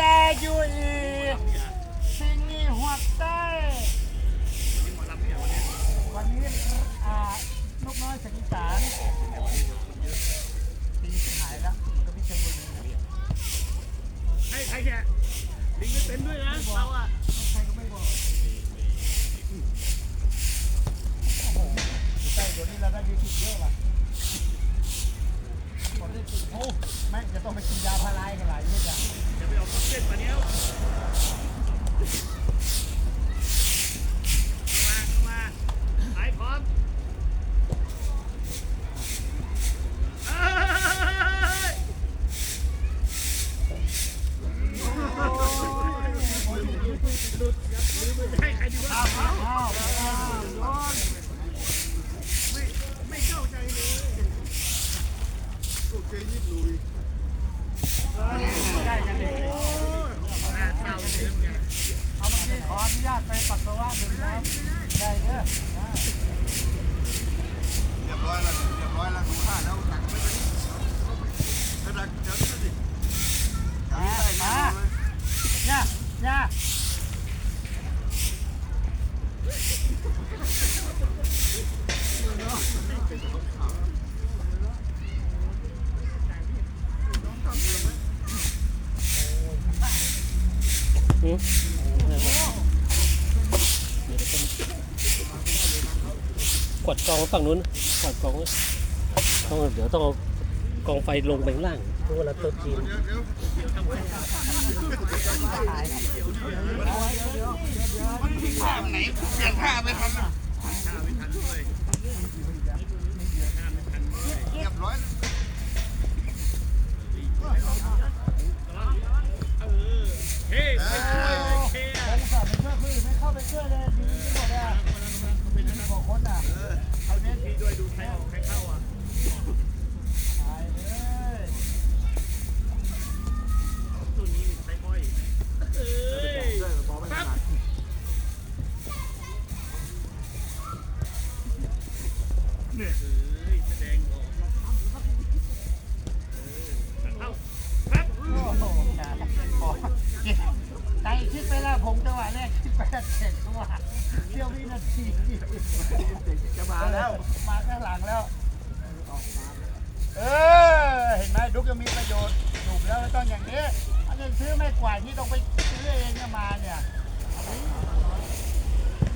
แลอยู่อีกสิ่งนี้หัวใจวันนี้อ่านกน้อยสียงอีสานตีหายแล้วมันก็พิชรบุรีนให้ใครแกลิงไม่เป็นด้วยนะเราอะใครก็ไม่บอกโอ้โหใช่เดี๋ยวนี้เราได้ดีขึ้นเยอะว่ะ ย่าย่ากดกองฝั่งนู้นกดกองต้องเดี๋ยวต้องเอา กองไฟลงไปข้างล่างเพราะเวลาโต๊ะจีนเดี๋ยวเดี๋ยวท่าไหนเปลี่ยนท่าไม่ทันนะข้าไม่ทันเรียบร้อยเอเฮ้ยไม่ช่วยเลยเคใครจะไปช่วยคุยไม่เข้าไปช่วยเลยดีที่หมดเลยเป็นบอกคนอะ เที่ยววินาทีจะมาแล้ว มาข้างหลังแล้ว เออ เห็นไหมดุกยังมีประโยชน์ถูกแล้วต้องอย่างนี้ อันนี้ซื้อไม่กว่าที่ต้องไปซื้อเองเนี่ยมาเนี่ย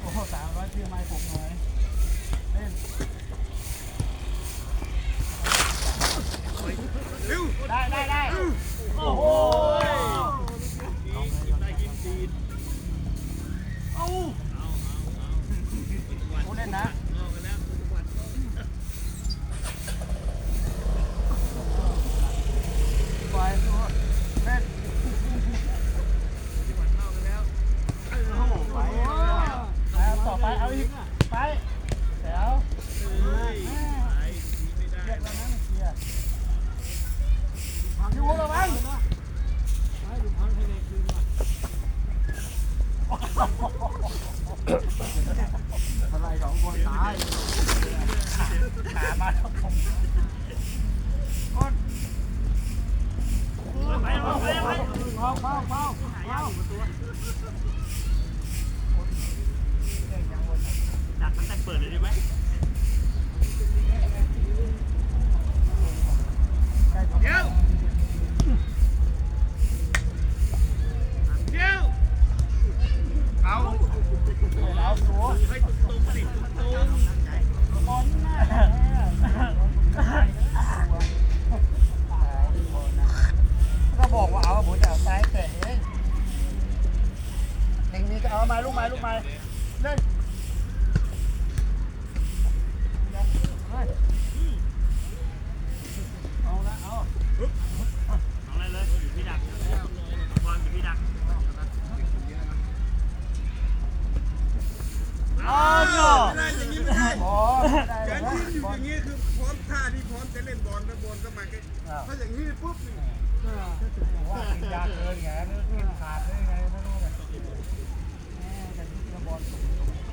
โอ้สามร้อยซื้อไม้ผมหน่อยเล่นได้ได้ได้ มาลูกไม้ลูกไม้เล่นเอาละเอาเอาอะไรเลยอยู่ที่ดักบอลอยู่ที่ดักอ๋อเนาะไม่ได้อย่างนี้ไม่ได้การแล้วที่อยู่อย่างนี้คือพร้อมท่าที่พร้อมจะเล่นบอลแล้วบอลก็มาแค่ถ้าอย่างนี้ปุ๊บนี่ว่ากเกินไงขาดได้ไง one.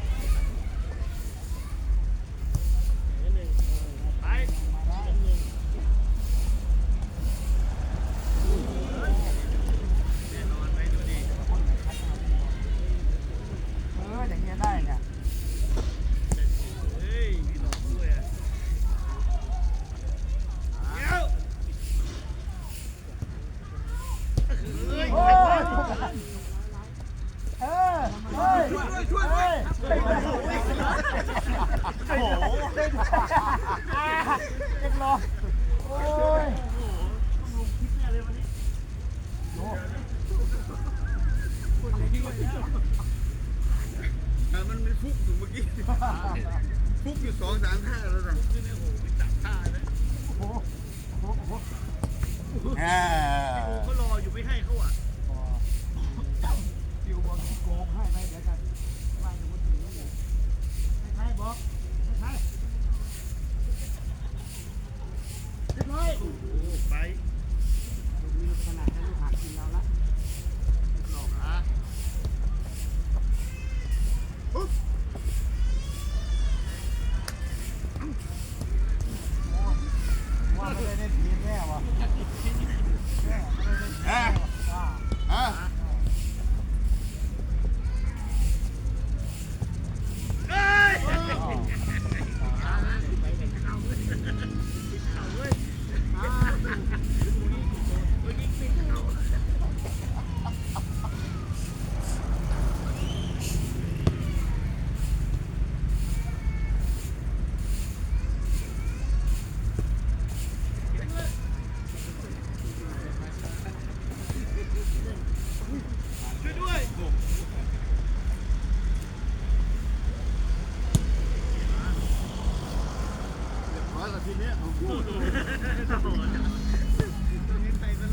ฟุกอยู่สองสามท่าแล้วนะอ่าเขารออยู่ไม่ให้เขาอะฟิวบอกโกงให้ไปเดี๋ยวกันว่าอยู่นถึงนี่ให้ใครบอก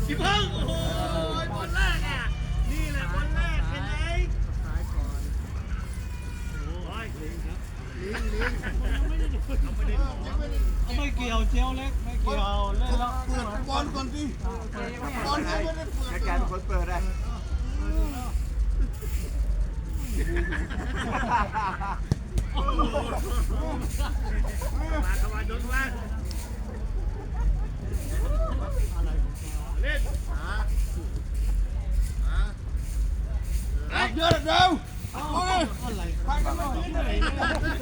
พี่เพิ่งโอ้โหบอลแรกอะ นี่แหละบอลแรกเป็นไงซ้ายก่อน โอ้ยลิงครับลิงลิงไม่ได้ดูไม่ได้ดูไม่เกี่ยวเจียวเล็กไม่เกี่ยวเล่นแล้วเปิดบอลก่อนสิบอลยังไม่ได้เปิดแกเป็นคนเปิดได้มาเข้ามาโดนมา เล่นเอาเยอะเร็วโอ้ยอะไรไปกันหน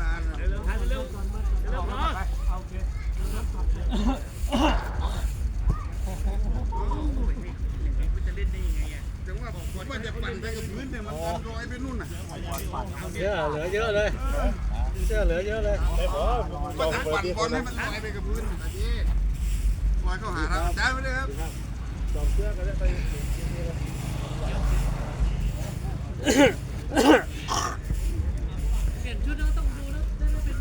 ฬาน่ะเร็วๆทันเร็วเร็วพอเอาโอเคมันจะเล่นได้ยังไงอะจังว่าผมว่าจะปั่นไปกับพื้นเนี่ยมันมันลอยไปนู่นน่ะเยอะเหลือเยอะเลยเยอะเหลือเยอะเลยมันจะปั่นบอลให้มันลอยไปกับพื้นน่ะทีล อยเข้าหาครับได้ไหมเลยครับเปลี่ยนชุดแล้วต้องดูแล้วได้ไม่เป็น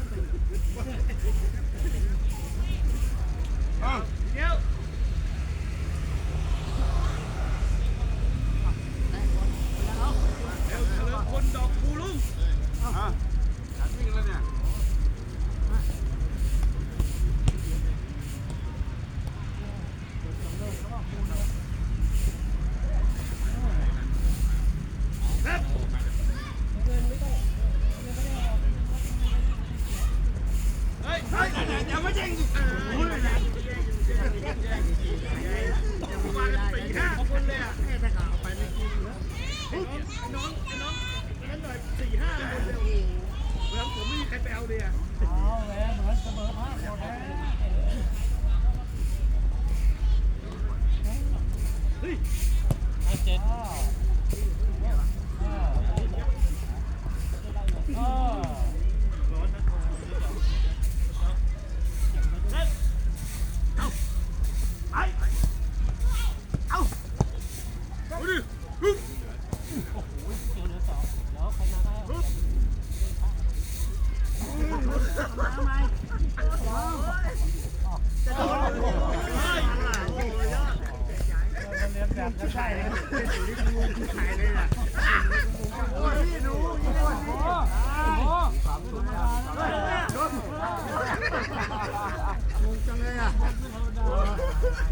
เดี๋ยว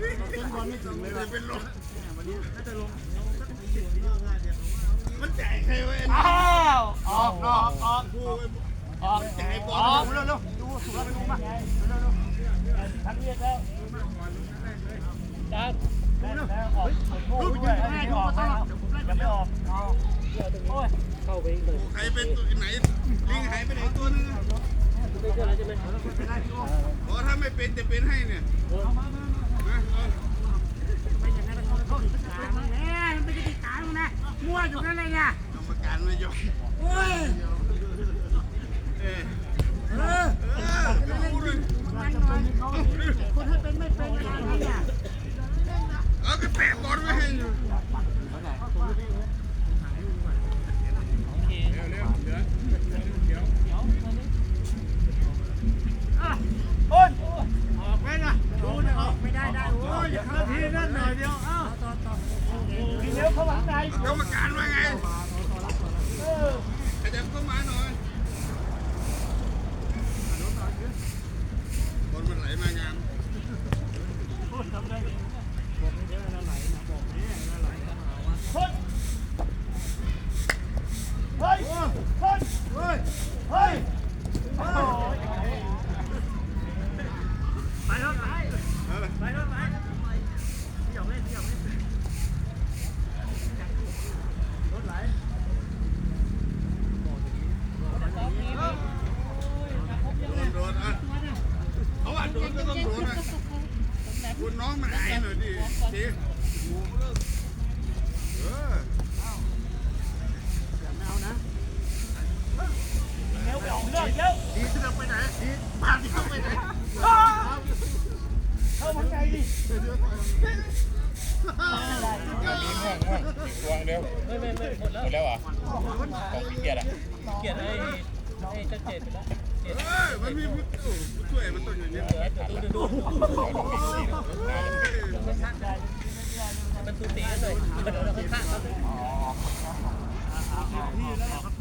เป็นลมน่าจะลงมันจ่ายใครไว้อ้าวออกออกออกกูออกจ่ายบอลอกเร็วเร็วดูสุรดูมาเร็วเร็วทันเรียกแล้วจานแล้วออกลูกด้วยไม่ออกนะยังไม่ออกเอาโอ้ยเข้าไปเลยใครเป็นตัวไหนลิงหายไปไหนตัวนึงไม่เชื่อแล้วใช่ไหมโอ๋อถ้าไม่เป็นจะเป็นให้เนี่ย ไม่อย่างนั้นเขาเข้าถึงกลางแม่มันไม่ได้ติดกลางนะมั่วอยู่นั่นเลยเนี่ยกรรมการไม่ยอมโอ้ยเออเออ เออดูเลย มันหน่อยคนให้เป็นไม่เป็นอะไรเนี่ย เอาก็แปะบอลไว้ให้อยู่เร็วเร็วเหลือเดี๋ยว โอ้ย ออกไปนะดูนะออกไม่ได้ได้โอ้ยอย่าเข้าทีนั่นหน่อยเดียวเอ้าต่อต่อ ทีเดียวเข้าหลังใน กรรมการว่าไง เออ ขยับเข้ามาหน่อยบอลมันไหลมางาม คนเฮ้ยคน เฮ้ย เฮ้ยโอ้ย ไปรถไป เออ ไปรถไปพี่หยอกเล่นพี่หยอกเล่นรถไหล โดนโดนอะเขาว่าโดนก็ต้องโดนอะคุณน้องมันหายหน่อยดิดิเออ อย่าเอานะ เร็วไปออกเรื่องเร็ว ดีที่เราไปไหนดีพาที่เข้าไปไหน เข้า มันไงดิไม่ไม่ไม่หมดแล้วหมดแล้วเหรอของพี่เกียรติอะเกียรติให้ให้ชัดเจนไปแล้วเออมันมีผู้ช่วยมันต้องอยู่เนี่ยดูดูดูมันสูสีกันหน่อยมันข้างๆครับ